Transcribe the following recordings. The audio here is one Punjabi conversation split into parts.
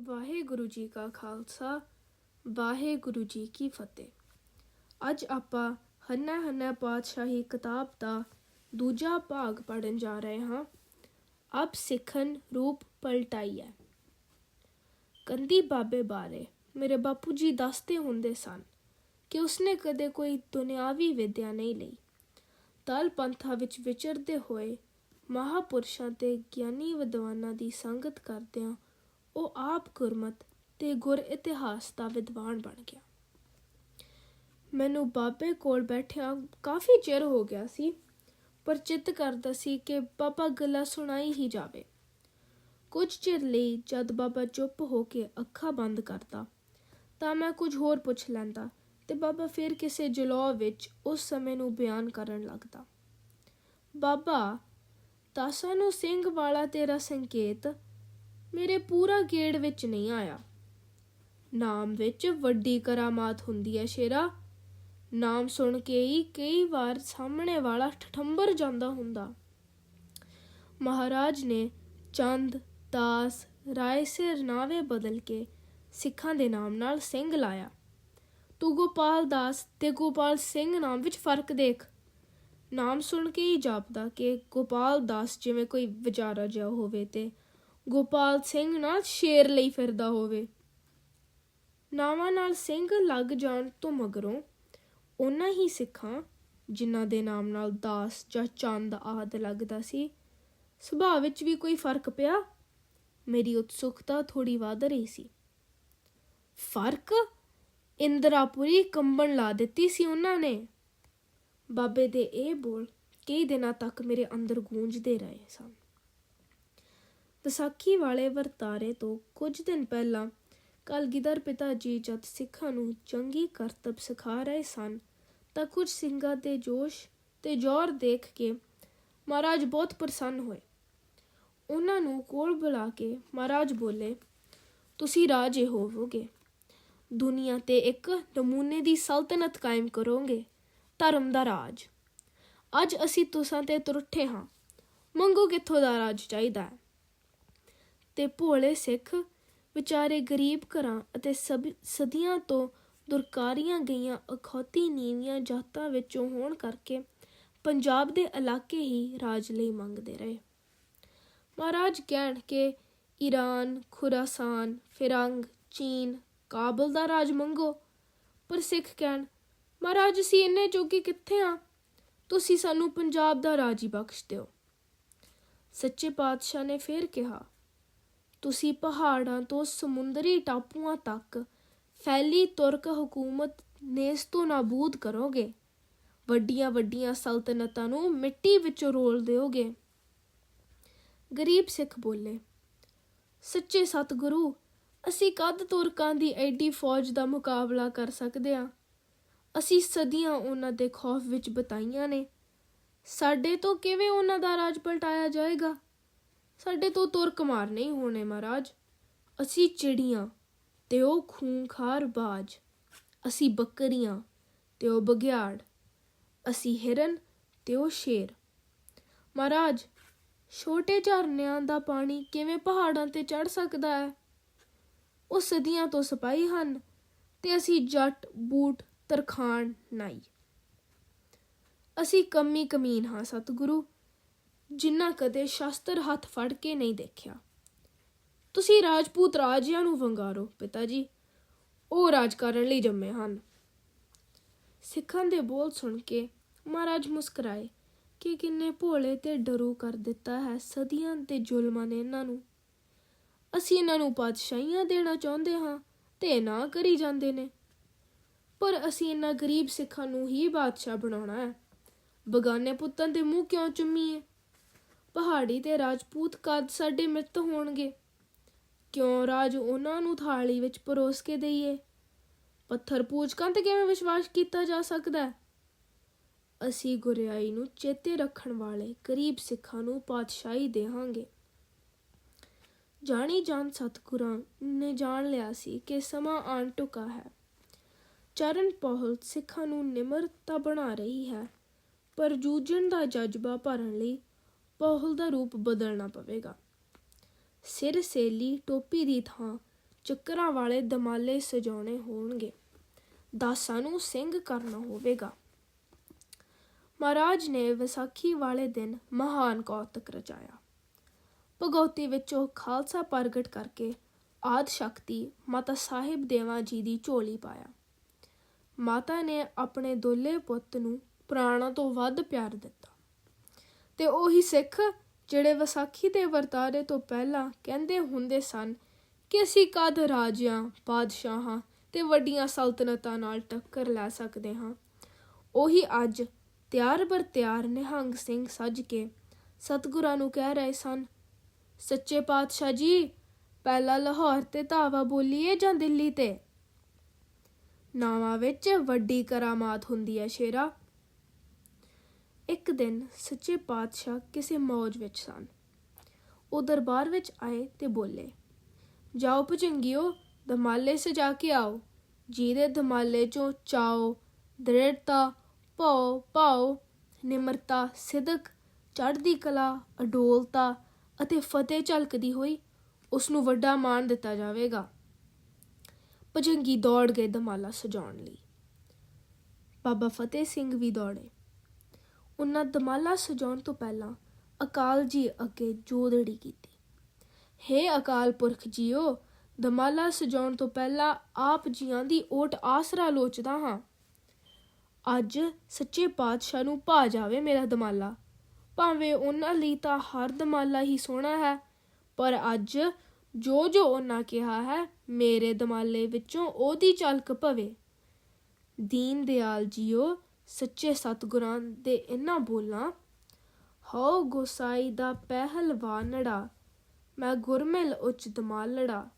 ਵਾਹਿਗੁਰੂ ਜੀ ਕਾ ਖਾਲਸਾ, ਵਾਹਿਗੁਰੂ ਜੀ ਕੀ ਫਤਿਹ। ਅੱਜ ਆਪਾਂ ਹੰਨਾ ਹੰਨਾ ਪਾਤਸ਼ਾਹੀ ਕਿਤਾਬ ਦਾ ਦੂਜਾ ਭਾਗ ਪੜਨ ਜਾ ਰਹੇ ਹਾਂ। ਅਬ ਸਿੱਖਣ ਰੂਪ ਪਲਟਾਈ ਹੈ ਕੰਦੀ ਬਾਬੇ ਬਾਰੇ ਮੇਰੇ ਬਾਪੂ ਜੀ ਦੱਸਦੇ ਹੁੰਦੇ ਸਨ ਕਿ ਉਸਨੇ ਕਦੇ ਕੋਈ ਦੁਨਿਆਵੀ ਵਿਦਿਆ ਨਹੀਂ ਲਈ। ਤਲ ਪੰਥਾਂ ਵਿੱਚ ਵਿਚਰਦੇ ਹੋਏ ਮਹਾਪੁਰਸ਼ਾਂ ਤੇ ਗਿਆਨੀ ਵਿਦਵਾਨਾਂ ਦੀ ਸੰਗਤ ਕਰਦਿਆਂ ਉਹ ਆਪ ਗੁਰਮਤ ਤੇ ਗੁਰ ਇਤਿਹਾਸ ਦਾ ਵਿਦਵਾਨ ਬਣ ਗਿਆ। ਮੈਨੂੰ ਬਾਬੇ ਕੋਲ ਬੈਠਿਆ ਕਾਫੀ ਚਿਰ ਹੋ ਗਿਆ ਸੀ, ਪਰ ਚਿੱਤ ਕਰਦਾ ਸੀ ਕਿ ਬਾਬਾ ਗੱਲਾਂ ਸੁਣਾਈ ਹੀ ਜਾਵੇ। ਕੁਝ ਚਿਰ ਲਈ ਜਦ ਬਾਬਾ ਚੁੱਪ ਹੋ ਕੇ ਅੱਖਾਂ ਬੰਦ ਕਰਦਾ, ਤਾਂ ਮੈਂ ਕੁਝ ਹੋਰ ਪੁੱਛ ਲੈਂਦਾ ਤੇ ਬਾਬਾ ਫਿਰ ਕਿਸੇ ਜਲੌ ਵਿੱਚ ਉਸ ਸਮੇਂ ਨੂੰ ਬਿਆਨ ਕਰਨ ਲੱਗਦਾ। ਬਾਬਾ ਤਾਸਾ ਨੂੰ ਸਿੰਘ ਵਾਲਾ ਤੇਰਾ ਸੰਕੇਤ ਮੇਰੇ ਪੂਰਾ ਗੇੜ ਵਿੱਚ ਨਹੀਂ ਆਇਆ। ਨਾਮ ਵਿੱਚ ਵੱਡੀ ਕਰਾਮਾਤ ਹੁੰਦੀ ਹੈ ਸ਼ੇਰਾ। ਨਾਮ ਸੁਣ ਕੇ ਹੀ ਕਈ ਵਾਰ ਸਾਹਮਣੇ ਵਾਲਾ ਠਠੰਬਰ ਜਾਂਦਾ ਹੁੰਦਾ। ਮਹਾਰਾਜ ਨੇ ਚੰਦ ਦਾਸ ਰਾਏ ਸਿਰ ਨਾਵੇ ਬਦਲ ਕੇ ਸਿੱਖਾਂ ਦੇ ਨਾਮ ਨਾਲ ਸਿੰਘ ਲਾਇਆ। ਤੂੰ ਗੋਪਾਲ ਦਾਸ ਤੇ ਗੋਪਾਲ ਸਿੰਘ ਨਾਮ ਵਿੱਚ ਫ਼ਰਕ ਦੇਖ। ਨਾਮ ਸੁਣ ਕੇ ਹੀ ਜਾਪਦਾ ਕਿ ਗੋਪਾਲ ਦਾਸ ਜਿਵੇਂ ਕੋਈ ਵਿਚਾਰਾ ਜਿਹਾ ਹੋਵੇ ਤੇ ਗੋਪਾਲ ਸਿੰਘ ਨਾਲ ਸ਼ੇਰ ਲਈ ਫਿਰਦਾ ਹੋਵੇ। ਨਾਵਾਂ ਨਾਲ ਸਿੰਘ ਲੱਗ ਜਾਣ ਤੋਂ ਮਗਰੋਂ ਉਹਨਾਂ ਹੀ ਸਿੱਖਾਂ, ਜਿਨ੍ਹਾਂ ਦੇ ਨਾਮ ਨਾਲ ਦਾਸ ਜਾਂ ਚੰਦ ਆਦ ਲੱਗਦਾ ਸੀ, ਸੁਭਾਅ ਵਿੱਚ ਵੀ ਕੋਈ ਫ਼ਰਕ ਪਿਆ? ਮੇਰੀ ਉਤਸੁਕਤਾ ਥੋੜੀ ਵਧ ਰਹੀ ਸੀ। ਫ਼ਰਕ? ਇੰਦਰਾਪੁਰੀ ਕੰਬਣ ਲਾ ਦਿੱਤੀ ਸੀ ਉਹਨਾਂ ਨੇ। ਬਾਬੇ ਦੇ ਇਹ ਬੋਲ ਕਈ ਦਿਨਾਂ ਤੱਕ ਮੇਰੇ ਅੰਦਰ ਗੂੰਜਦੇ ਰਹੇ ਸਨ। ਵਿਸਾਖੀ ਵਾਲੇ ਵਰਤਾਰੇ ਤੋਂ ਕੁਝ ਦਿਨ ਪਹਿਲਾਂ ਕਲਗੀਧਰ ਪਿਤਾ ਜੀ ਜਦ ਸਿੱਖਾਂ ਨੂੰ ਚੰਗੀ ਕਰਤਬ ਸਿਖਾ ਰਹੇ ਸਨ, ਤਾਂ ਕੁਝ ਸਿੰਘਾਂ ਦੇ ਜੋਸ਼ ਤੇ ਜ਼ੋਰ ਦੇਖ ਕੇ ਮਹਾਰਾਜ ਬਹੁਤ ਪ੍ਰਸੰਨ ਹੋਏ। ਉਹਨਾਂ ਨੂੰ ਕੋਲ ਬੁਲਾ ਕੇ ਮਹਾਰਾਜ ਬੋਲੇ, ਤੁਸੀਂ ਰਾਜੇ ਹੋਵੋਗੇ। ਦੁਨੀਆ ਤੇ ਇੱਕ ਨਮੂਨੇ ਦੀ ਸਲਤਨਤ ਕਾਇਮ ਕਰੋਗੇ, ਧਰਮ ਦਾ ਰਾਜ। ਅੱਜ ਅਸੀਂ ਤੁਸਾਂ ਤੇ ਤੁਰਠੇ ਹਾਂ। ਮੰਗੋ ਕਿੱਥੋਂ ਦਾ ਰਾਜ ਚਾਹੀਦਾ ਹੈ? ਤੇ ਭੋਲੇ ਸਿੱਖ ਵਿਚਾਰੇ ਗਰੀਬ ਘਰਾਂ ਅਤੇ ਸਭ- ਸਦੀਆਂ ਤੋਂ ਦੁਰਕਾਰੀਆਂ ਗਈਆਂ ਅਖੌਤੀ ਨੀਵੀਆਂ ਜਾਤਾਂ ਵਿੱਚੋਂ ਹੋਣ ਕਰਕੇ ਪੰਜਾਬ ਦੇ ਇਲਾਕੇ ਹੀ ਰਾਜ ਲਈ ਮੰਗਦੇ ਰਹੇ। ਮਹਾਰਾਜ ਕਹਿਣ ਕਿ ਈਰਾਨ, ਖੁਰਾਸਾਨ, ਫਿਰੰਗ, ਚੀਨ, ਕਾਬਲ ਦਾ ਰਾਜ ਮੰਗੋ। ਪਰ ਸਿੱਖ ਕਹਿਣ, ਮਹਾਰਾਜ, ਅਸੀਂ ਇੰਨੇ ਜੋਗੇ ਕਿੱਥੇ ਆ? ਤੁਸੀਂ ਸਾਨੂੰ ਪੰਜਾਬ ਦਾ ਰਾਜ ਹੀ ਬਖਸ਼ ਦਿਓ। ਸੱਚੇ ਪਾਤਸ਼ਾਹ ਨੇ ਫੇਰ ਕਿਹਾ ਤੁਸੀਂ ਪਹਾੜਾਂ ਤੋਂ ਸਮੁੰਦਰੀ ਟਾਪੂਆਂ ਤੱਕ ਫੈਲੀ ਤੁਰਕ ਹਕੂਮਤ ਨੇਸ ਤੋਂ ਨਾਬੂਦ ਕਰੋਗੇ। ਵੱਡੀਆਂ ਵੱਡੀਆਂ ਸਲਤਨਤਾਂ ਨੂੰ ਮਿੱਟੀ ਵਿੱਚ ਰੋਲ ਦਿਓਗੇ। ਗਰੀਬ ਸਿੱਖ ਬੋਲੇ, ਸੱਚੇ ਸਤਿਗੁਰੂ, ਅਸੀਂ ਕਦ ਤੁਰਕਾਂ ਦੀ ਐਡੀ ਫੌਜ ਦਾ ਮੁਕਾਬਲਾ ਕਰ ਸਕਦੇ ਹਾਂ। ਅਸੀਂ ਸਦੀਆਂ ਉਹਨਾਂ ਦੇ ਖੌਫ ਵਿੱਚ ਬਤਾਈਆਂ ਨੇ। ਸਾਡੇ ਤੋਂ ਕਿਵੇਂ ਉਹਨਾਂ ਦਾ ਰਾਜ ਪਲਟਾਇਆ ਜਾਏਗਾ? ਸਾਡੇ ਤੋਂ ਤੁਰ ਕਮਾਰ ਨਹੀਂ ਹੋਣੇ ਮਹਾਰਾਜ। ਅਸੀਂ ਚਿੜੀਆਂ ਤੇ ਉਹ ਖੂੰਖਾਰ ਬਾਜ। ਅਸੀਂ ਬੱਕਰੀਆਂ ਤੇ ਉਹ ਬਗਿਆੜ ਅਸੀਂ ਹਿਰਨ ਤੇ ਉਹ ਸ਼ੇਰ। ਮਹਾਰਾਜ, ਛੋਟੇ ਝਰਨਿਆਂ ਦਾ ਪਾਣੀ ਕਿਵੇਂ ਪਹਾੜਾਂ ਤੇ ਚੜ ਸਕਦਾ ਹੈ? ਉਹ ਸਦੀਆਂ ਤੋਂ ਸਿਪਾਹੀ ਹਨ ਤੇ ਅਸੀਂ ਜੱਟ, ਬੂਟ, ਤਰਖਾਣ, ਨਾਈ। ਅਸੀਂ ਕੰਮੀ ਕਮੀਨ ਹਾਂ ਸਤਿਗੁਰੂ। ਜਿੰਨਾ ਕਦੇ ਸ਼ਾਸਤਰ ਹੱਥ ਫੜ ਕੇ ਨਹੀਂ ਦੇਖਿਆ। ਤੁਸੀਂ ਰਾਜਪੂਤ ਰਾਜਿਆਂ ਨੂੰ ਵੰਗਾਰੋ, ਪਿਤਾ ਜੀ। ਉਹ ਰਾਜ ਕਰਨ ਲਈ ਜੰਮੇ ਹਨ। ਸਿੱਖਾਂ ਦੇ ਬੋਲ ਸੁਣ ਕੇ ਮਹਾਰਾਜ ਮੁਸਕਰਾਏ ਕਿ ਕਿੰਨੇ ਭੋਲੇ ਤੇ ਡਰੂ ਕਰ ਦਿੱਤਾ ਹੈ ਸਦੀਆਂ ਦੇ ਜ਼ੁਲਮਾਂ ਨੇ ਇਹਨਾਂ ਨੂੰ। ਅਸੀਂ ਇਹਨਾਂ ਨੂੰ ਪਾਤਸ਼ਾਹੀਆਂ ਦੇਣਾ ਚਾਹੁੰਦੇ ਹਾਂ ਤੇ ਨਾ ਕਰੀ ਜਾਂਦੇ ਨੇ। ਪਰ ਅਸੀਂ ਇਹਨਾਂ ਗਰੀਬ ਸਿੱਖਾਂ ਨੂੰ ਹੀ ਬਾਦਸ਼ਾਹ ਬਣਾਉਣਾ ਹੈ। ਬਗਾਨੇ ਪੁੱਤਾਂ ਦੇ ਮੂੰਹ ਕਿਉਂ ਚੁੰਮੀਏ? ਪਹਾੜੀ ਤੇ ਰਾਜਪੂਤ ਕਦ ਸਾਡੇ ਮਿੱਤ ਹੋਣਗੇ। ਕਿਉਂ ਰਾਜ ਉਹਨਾਂ ਨੂੰ ਥਾਲੀ ਵਿੱਚ ਪਰੋਸ ਕੇ ਦਈਏ? ਪੱਥਰ ਪੂਜਕਾਂ ਤੇ ਕਿਵੇਂ ਵਿਸ਼ਵਾਸ ਕੀਤਾ ਜਾ ਸਕਦਾ ਹੈ? ਅਸੀਂ ਗੁਰਿਆਈ ਨੂੰ ਚੇਤੇ ਰੱਖਣ ਵਾਲੇ ਗਰੀਬ ਸਿੱਖਾਂ ਨੂੰ ਪਾਤਸ਼ਾਹੀ ਦੇਵਾਂਗੇ ਜਾਣੀ ਜਾਣ ਸਤਿਗੁਰਾਂ ਨੇ ਜਾਣ ਲਿਆ ਸੀ ਕਿ ਸਮਾਂ ਆਣ ਟੁਕਾ ਹੈ। ਚਰਨ ਪਹਲ ਸਿੱਖਾਂ ਨੂੰ ਨਿਮਰਤਾ ਬਣਾ ਰਹੀ ਹੈ। ਪਰ ਜੂਝਣ ਦਾ ਜਜ਼ਬਾ ਭਰਨ ਲਈ ਪਹੁਲ ਦਾ ਰੂਪ ਬਦਲਣਾ ਪਵੇਗਾ। ਸਿਰ ਸੇਲੀ ਟੋਪੀ ਦੀ ਥਾਂ ਚੱਕਰਾਂ ਵਾਲੇ ਦਮਾਲੇ ਸਜਾਉਣੇ ਹੋਣਗੇ। ਦਾਸਾਂ ਨੂੰ ਸਿੰਘ ਕਰਨਾ ਹੋਵੇਗਾ। ਮਹਾਰਾਜ ਨੇ ਵਿਸਾਖੀ ਵਾਲੇ ਦਿਨ ਮਹਾਨ ਕੌਤਕ ਰਚਾਇਆ। ਭਗਉਤੀ ਵਿੱਚੋਂ ਖਾਲਸਾ ਪ੍ਰਗਟ ਕਰਕੇ ਆਦ ਸ਼ਕਤੀ ਮਾਤਾ ਸਾਹਿਬ ਦੇਵਾ ਜੀ ਦੀ ਝੋਲੀ ਪਾਇਆ। ਮਾਤਾ ਨੇ ਆਪਣੇ ਦੋਲੇ ਪੁੱਤ ਨੂੰ ਪ੍ਰਾਣਾਂ ਤੋਂ ਵੱਧ ਪਿਆਰ ਦਿੱਤਾ। ਤੇ ਉਹੀ ਸਿੱਖ ਜਿਹੜੇ ਵਿਸਾਖੀ ਦੇ ਵਰਤਾਰੇ ਤੋਂ ਪਹਿਲਾਂ ਕਹਿੰਦੇ ਹੁੰਦੇ ਸਨ ਕਿ ਅਸੀਂ ਕਦ ਰਾਜਿਆਂ ਬਾਦਸ਼ਾਹਾਂ ਤੇ ਵੱਡੀਆਂ ਸਲਤਨਤਾਂ ਨਾਲ ਟੱਕਰ ਲੈ ਸਕਦੇ ਹਾਂ। ਉਹੀ ਅੱਜ ਤਿਆਰ ਬਰ ਤਿਆਰ ਨਿਹੰਗ ਸਿੰਘ ਸੱਜ ਕੇ ਸਤਿਗੁਰਾਂ ਨੂੰ ਕਹਿ ਰਹੇ ਸਨ, ਸੱਚੇ ਪਾਤਸ਼ਾਹ ਜੀ, ਪਹਿਲਾਂ ਲਾਹੌਰ ਤੇ ਧਾਵਾ ਬੋਲੀਏ ਜਾਂ ਦਿੱਲੀ ਤੇ? ਨਾਵਾਂ ਵਿੱਚ ਵੱਡੀ ਕਰਾਮਾਤ ਹੁੰਦੀ ਹੈ ਸ਼ੇਰਾ। ਇੱਕ ਦਿਨ ਸੱਚੇ ਪਾਤਸ਼ਾਹ ਕਿਸੇ ਮੌਜ ਵਿੱਚ ਸਨ। ਉਹ ਦਰਬਾਰ ਵਿੱਚ ਆਏ ਤੇ ਬੋਲੇ, ਜਾਓ ਭੁਜੰਗਿਓ ਦਮਾਲੇ ਸਜਾ ਕੇ ਆਓ। ਜਿਹਦੇ ਦਮਾਲੇ ਚੋਂ ਚਾਓ, ਦ੍ਰਿੜਤਾ, ਭਉ, ਭਾਉ, ਨਿਮਰਤਾ, ਸਿਦਕ, ਚੜ੍ਹਦੀ ਕਲਾ, ਅਡੋਲਤਾ ਅਤੇ ਫਤਿਹ ਝਲਕਦੀ ਹੋਈ ਉਸ ਨੂੰ ਵੱਡਾ ਮਾਣ ਦਿੱਤਾ ਜਾਵੇਗਾ। ਭਜੰਗੀ ਦੌੜ ਗਏ ਦਮਾਲਾ ਸਜਾਉਣ ਲਈ। ਬਾਬਾ ਫਤਿਹ ਸਿੰਘ ਵੀ ਦੌੜੇ। ਉਹਨਾਂ ਦਮਾਲਾ ਸਜਾਉਣ ਤੋਂ ਪਹਿਲਾਂ ਅਕਾਲ ਜੀ ਅੱਗੇ ਜੋਦੜੀ ਕੀਤੀ। ਹੇ ਅਕਾਲ ਪੁਰਖ ਜੀਓ, ਦਮਾਲਾ ਸਜਾਉਣ ਤੋਂ ਪਹਿਲਾਂ ਆਪ ਜੀਆਂ ਦੀ ਓਟ ਆਸਰਾ ਲੋਚਦਾ ਹਾਂ। ਅੱਜ ਸੱਚੇ ਪਾਤਸ਼ਾਹ ਨੂੰ ਭਾ ਜਾਵੇ ਮੇਰਾ ਦਮਾਲਾ। ਭਾਵੇਂ ਉਹਨਾਂ ਲਈ ਤਾਂ ਹਰ ਦਮਾਲਾ ਹੀ ਸੋਹਣਾ ਹੈ, ਪਰ ਅੱਜ ਜੋ ਜੋ ਉਹਨਾਂ ਕਿਹਾ ਹੈ, ਮੇਰੇ ਦਮਾਲੇ ਵਿੱਚੋਂ ਉਹਦੀ ਝਲਕ ਪਵੇ। ਦੀਨ ਦਿਆਲ ਜੀਓ ਸੱਚੇ ਸਤਿਗੁਰਾਂ ਦੇ ਇਹਨਾਂ ਬੋਲਾਂ, ਹਉ ਗੋਸਾਈ ਦਾ ਪਹਿਲਵਾਨੜਾ ਮੈਂ ਗੁਰਮਿਲ ਉੱਚ ਦਮਾਲੜਾ।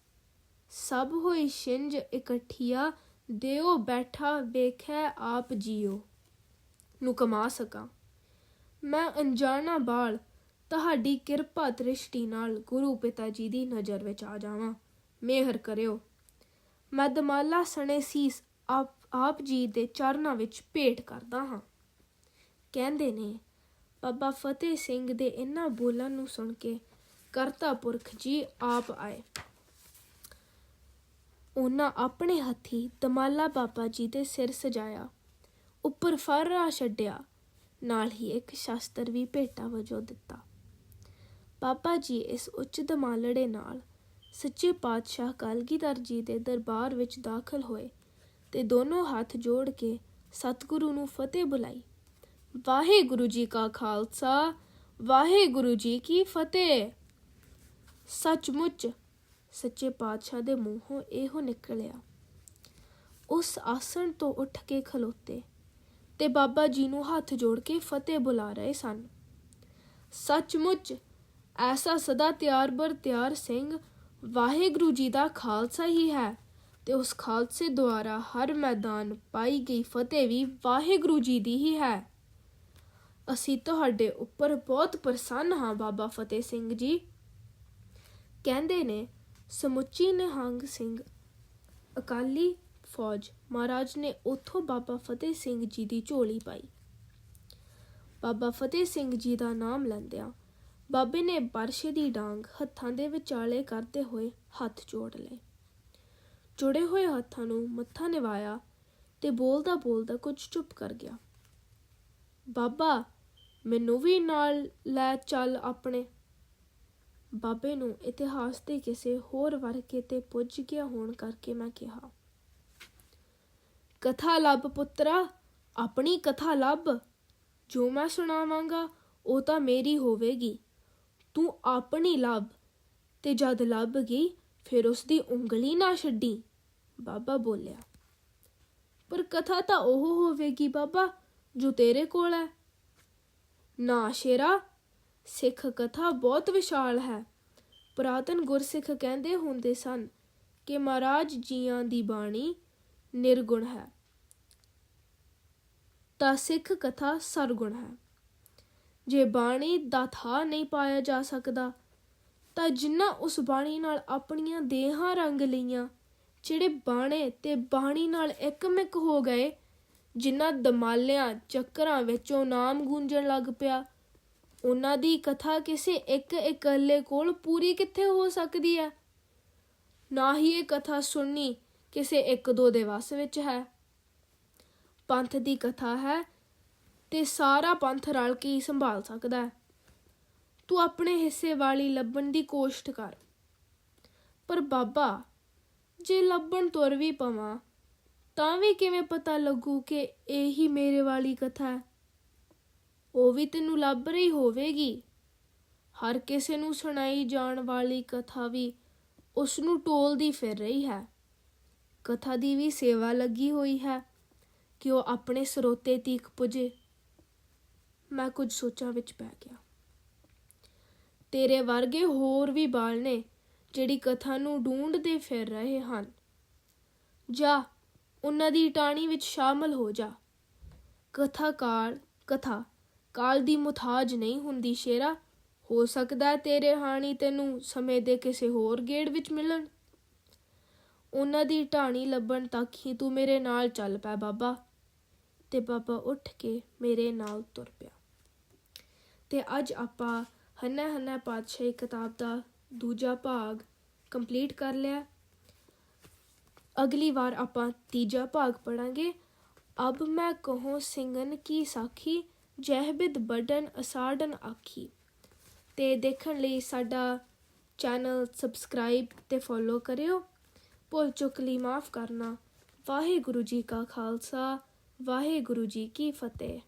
ਸਭ ਹੋਈ ਛਿੰਜ ਇਕੱਠੀਆ, ਦਿਓ ਬੈਠਾ ਵੇਖੈ ਆਪ ਜੀਓ। ਨੂੰ ਕਮਾ ਸਕਾਂ। ਮੈਂ ਅਣਜਾਣਾ ਬਾਲ, ਤੁਹਾਡੀ ਕਿਰਪਾ ਦ੍ਰਿਸ਼ਟੀ ਨਾਲ ਗੁਰੂ ਪਿਤਾ ਜੀ ਦੀ ਨਜ਼ਰ ਵਿੱਚ ਆ ਜਾਵਾਂ। ਮਿਹਰ ਕਰਿਓ। ਮੈਂ ਦਮਾਲਾ ਸਣੇ ਸੀਸ, ਆਪ ਆਪ ਜੀ ਦੇ ਚਰਨਾਂ ਵਿੱਚ ਭੇਟ ਕਰਦਾ ਹਾਂ। ਕਹਿੰਦੇ ਨੇ, ਬਾਬਾ ਫਤਿਹ ਸਿੰਘ ਦੇ ਇਹਨਾਂ ਬੋਲਾਂ ਨੂੰ ਸੁਣ ਕੇ ਕਰਤਾ ਪੁਰਖ ਜੀ ਆਪ ਆਏ। ਉਹਨਾਂ ਆਪਣੇ ਹੱਥੀ ਦਮਾਲਾ ਬਾਬਾ ਜੀ ਦੇ ਸਿਰ ਸਜਾਇਆ, ਉੱਪਰ ਫਰਰਾ ਛੱਡਿਆ, ਨਾਲ ਹੀ ਇੱਕ ਸ਼ਾਸਤਰ ਵੀ ਭੇਟਾ ਵਜੋਂ ਦਿੱਤਾ। ਬਾਬਾ ਜੀ ਇਸ ਉੱਚ ਦਮਾਲੜੇ ਨਾਲ ਸੱਚੇ ਪਾਤਸ਼ਾਹ ਕਲਗੀਧਰ ਜੀ ਦੇ ਦਰਬਾਰ ਵਿੱਚ ਦਾਖਲ ਹੋਏ। ਤੇ ਦੋਨੋਂ ਹੱਥ ਜੋੜ ਕੇ ਸਤਿਗੁਰੂ ਨੂੰ ਫਤਿਹ ਬੁਲਾਈ। ਵਾਹਿਗੁਰੂ ਜੀ ਕਾ ਖਾਲਸਾ, ਵਾਹਿਗੁਰੂ ਜੀ ਕੀ ਫਤਿਹ। ਸੱਚਮੁੱਚ ਸੱਚੇ ਪਾਤਸ਼ਾਹ ਦੇ ਮੂੰਹੋਂ ਇਹੋ ਨਿਕਲਿਆ। ਉਸ ਆਸਣ ਤੋਂ ਉੱਠ ਕੇ ਖਲੋਤੇ ਤੇ ਬਾਬਾ ਜੀ ਨੂੰ ਹੱਥ ਜੋੜ ਕੇ ਫਤਿਹ ਬੁਲਾ ਰਹੇ ਸਨ। ਸੱਚਮੁੱਚ ਐਸਾ ਸਦਾ ਤਿਆਰ ਬਰ ਤਿਆਰ ਸਿੰਘ ਵਾਹਿਗੁਰੂ ਜੀ ਦਾ ਖਾਲਸਾ ਹੀ ਹੈ। ਤੇ ਉਸ ਖਾਲਸੇ ਦੁਆਰਾ ਹਰ ਮੈਦਾਨ ਪਾਈ ਗਈ ਫਤਿਹ ਵੀ ਵਾਹਿਗੁਰੂ ਜੀ ਦੀ ਹੀ ਹੈ। ਅਸੀਂ ਤੁਹਾਡੇ ਉੱਪਰ ਬਹੁਤ ਪ੍ਰਸੰਨ ਹਾਂ, ਬਾਬਾ ਫਤਿਹ ਸਿੰਘ ਜੀ। ਕਹਿੰਦੇ ਨੇ, ਸਮੁੱਚੀ ਨਿਹੰਗ ਸਿੰਘ ਅਕਾਲੀ ਫੌਜ ਮਹਾਰਾਜ ਨੇ ਉਥੋਂ ਬਾਬਾ ਫਤਿਹ ਸਿੰਘ ਜੀ ਦੀ ਝੋਲੀ ਪਾਈ। ਬਾਬਾ ਫਤਿਹ ਸਿੰਘ ਜੀ ਦਾ ਨਾਮ ਲੈਂਦਿਆਂ ਬਾਬੇ ਨੇ ਬਰਸ਼ੇ ਦੀ ਡਾਂਗ ਹੱਥਾਂ ਦੇ ਵਿਚਾਲੇ ਕਰਦੇ ਹੋਏ ਹੱਥ ਜੋੜ ਲਏ। ਜੁੜੇ ਹੋਏ ਹੱਥਾਂ ਨੂੰ ਮੱਥਾ ਨਿਵਾਇਆ ਤੇ ਬੋਲਦਾ ਬੋਲਦਾ ਕੁਝ ਚੁੱਪ ਕਰ ਗਿਆ। ਬਾਬਾ, ਮੈਨੂੰ ਵੀ ਨਾਲ ਲੈ ਚੱਲ ਆਪਣੇ। ਬਾਬੇ ਨੂੰ ਇਤਿਹਾਸ ਦੇ ਕਿਸੇ ਹੋਰ ਵਰਕੇ ਤੇ ਪੁੱਜ ਗਿਆ ਹੋਣ ਕਰਕੇ ਮੈਂ ਕਿਹਾ, ਕਥਾ ਲੱਭ ਪੁੱਤਰਾ, ਆਪਣੀ ਕਥਾ ਲੱਭ। ਜੋ ਮੈਂ ਸੁਣਾਵਾਂਗਾ, ਉਹ ਤਾਂ ਮੇਰੀ ਹੋਵੇਗੀ। ਤੂੰ ਆਪਣੀ ਲੱਭ ਤੇ ਜਦ ਲੱਭ ਗਈ ਫਿਰ ਉਸ ਦੀ ਉਂਗਲੀ ਨਾ ਛੱਡੀ। ਬਾਬਾ ਬੋਲਿਆ, ਪਰ ਕਥਾ ਤਾਂ ਉਹ ਹੋਵੇਗੀ ਬਾਬਾ ਜੋ ਤੇਰੇ ਕੋਲ ਹੈ। ਨਾ ਸ਼ੇਰਾ, ਸਿੱਖ ਕਥਾ ਬਹੁਤ ਵਿਸ਼ਾਲ ਹੈ। ਪੁਰਾਤਨ ਗੁਰਸਿੱਖ ਕਹਿੰਦੇ ਹੁੰਦੇ ਸਨ ਕਿ ਮਹਾਰਾਜ ਜੀਆਂ ਦੀ ਬਾਣੀ ਨਿਰਗੁਣ ਹੈ, ਤਾਂ ਸਿੱਖ ਕਥਾ ਸਰਗੁਣ ਹੈ। ਜੇ ਬਾਣੀ ਦਾ ਥਾ ਨਹੀਂ ਪਾਇਆ ਜਾ ਸਕਦਾ ਤਾਂ ਜਿਨ੍ਹਾਂ ਉਸ ਬਾਣੀ ਨਾਲ ਆਪਣੀਆਂ ਦੇਹਾਂ ਰੰਗ ਲਈਆਂ, ਜਿਹੜੇ ਬਾਣੇ ਤੇ ਬਾਣੀ ਨਾਲ ਇੱਕਮਿਕ ਹੋ ਗਏ, ਜਿਨ੍ਹਾਂ ਦਮਾਲਿਆਂ ਚੱਕਰਾਂ ਵਿੱਚੋਂ ਨਾਮ ਗੂੰਜਣ ਲੱਗ ਪਿਆ। ਉਹਨਾਂ ਦੀ ਕਥਾ ਕਿਸੇ ਇੱਕ ਇਕੱਲੇ ਕੋਲ ਪੂਰੀ ਕਿੱਥੇ ਹੋ ਸਕਦੀ ਹੈ? ਨਾ ਹੀ ਇਹ ਕਥਾ ਸੁਣਨੀ ਕਿਸੇ ਇੱਕ ਦੋ ਦੇ ਵਸ ਵਿੱਚ ਹੈ। ਪੰਥ ਦੀ ਕਥਾ ਹੈ ਤੇ ਸਾਰਾ ਪੰਥ ਰਲ ਕੇ ਹੀ ਸੰਭਾਲ ਸਕਦਾ ਹੈ। ਤੂੰ ਆਪਣੇ ਹਿੱਸੇ ਵਾਲੀ ਲੱਭਣ ਦੀ ਕੋਸ਼ਿਸ਼ ਕਰ। ਪਰ ਬਾਬਾ, ਜੇ ਲੱਭਣ ਤੁਰ ਵੀ ਪਵਾਂ, ਤਾਂ ਵੀ ਕਿਵੇਂ ਪਤਾ ਲੱਗੂ ਕਿ ਇਹੀ ਮੇਰੇ ਵਾਲੀ ਕਥਾ ਹੈ? ਉਹ ਵੀ ਤੈਨੂੰ ਲੱਭ ਰਹੀ ਹੋਵੇਗੀ। ਹਰ ਕਿਸੇ ਨੂੰ ਸੁਣਾਈ ਜਾਣ ਵਾਲੀ ਕਥਾ ਵੀ ਉਸ ਨੂੰ ਟੋਲਦੀ ਫਿਰ ਰਹੀ ਹੈ। ਕਥਾ ਦੀ ਵੀ ਸੇਵਾ ਲੱਗੀ ਹੋਈ ਹੈ ਕਿ ਉਹ ਆਪਣੇ ਸਰੋਤੇ ਤੀਕ ਪੁਜੇ। ਮੈਂ ਕੁਝ ਸੋਚਾਂ ਵਿੱਚ ਪੈ ਗਿਆ। ਤੇਰੇ ਵਰਗੇ ਹੋਰ ਵੀ ਬਾਲ ਨੇ, ਜਿਹੜੀ ਕਥਾ ਨੂੰ ਢੂੰਡਦੇ ਫਿਰ ਰਹੇ ਹਨ। ਜਾ, ਉਹਨਾਂ ਦੀ ਟਾਣੀ ਵਿੱਚ ਸ਼ਾਮਲ ਹੋ ਜਾ। ਕਥਾ ਕਥਾ, ਕਾਲ ਦੀ ਮੁਤਾਜ ਨਹੀਂ ਹੁੰਦੀ ਸ਼ੇਰਾ, ਹੋ ਸਕਦਾ ਤੇਰੇ ਹਾਣੀ ਤੈਨੂੰ ਸਮੇਂ ਦੇ ਕਿਸੇ ਹੋਰ ਗੇੜ ਵਿੱਚ ਮਿਲਣ। ਉਹਨਾਂ ਦੀ ਢਾਣੀ ਲੱਭਣ ਤੱਕ ਹੀ ਤੂੰ ਮੇਰੇ ਨਾਲ ਚੱਲ ਪੈ ਬਾਬਾ। ਤੇ ਬਾਬਾ ਉੱਠ ਕੇ ਮੇਰੇ ਨਾਲ ਤੁਰ ਪਿਆ। ਤੇ ਅੱਜ ਆਪਾਂ ਹੰਨਾ ਹੰਨਾ ਪਾਤਸ਼ਾਹੀ ਕਿਤਾਬ ਦਾ ਦੂਜਾ ਭਾਗ ਕੰਪਲੀਟ ਕਰ ਲਿਆ। ਅਗਲੀ ਵਾਰ ਆਪਾਂ ਤੀਜਾ ਭਾਗ ਪੜਾਂਗੇ ਅਬ ਮੈਂ ਕਹੂੰ ਸਿੰਘਨ ਕੀ ਸਾਖੀ ਜਹਿਬਿਦ ਬਡਨ ਅਸਾੜਨ ਆਖੀ। ਤੇ ਦੇਖਣ ਲਈ ਸਾਡਾ ਚੈਨਲ ਸਬਸਕ੍ਰਾਈਬ ਤੇ ਫੋਲੋ ਕਰਿਓ। ਭੁੱਲ ਚੁੱਕ ਲਈ ਮਾਫ ਕਰਨਾ। ਵਾਹਿਗੁਰੂ ਜੀ ਕਾ ਖਾਲਸਾ, ਵਾਹਿਗੁਰੂ ਜੀ ਕੀ ਫਤਿਹ।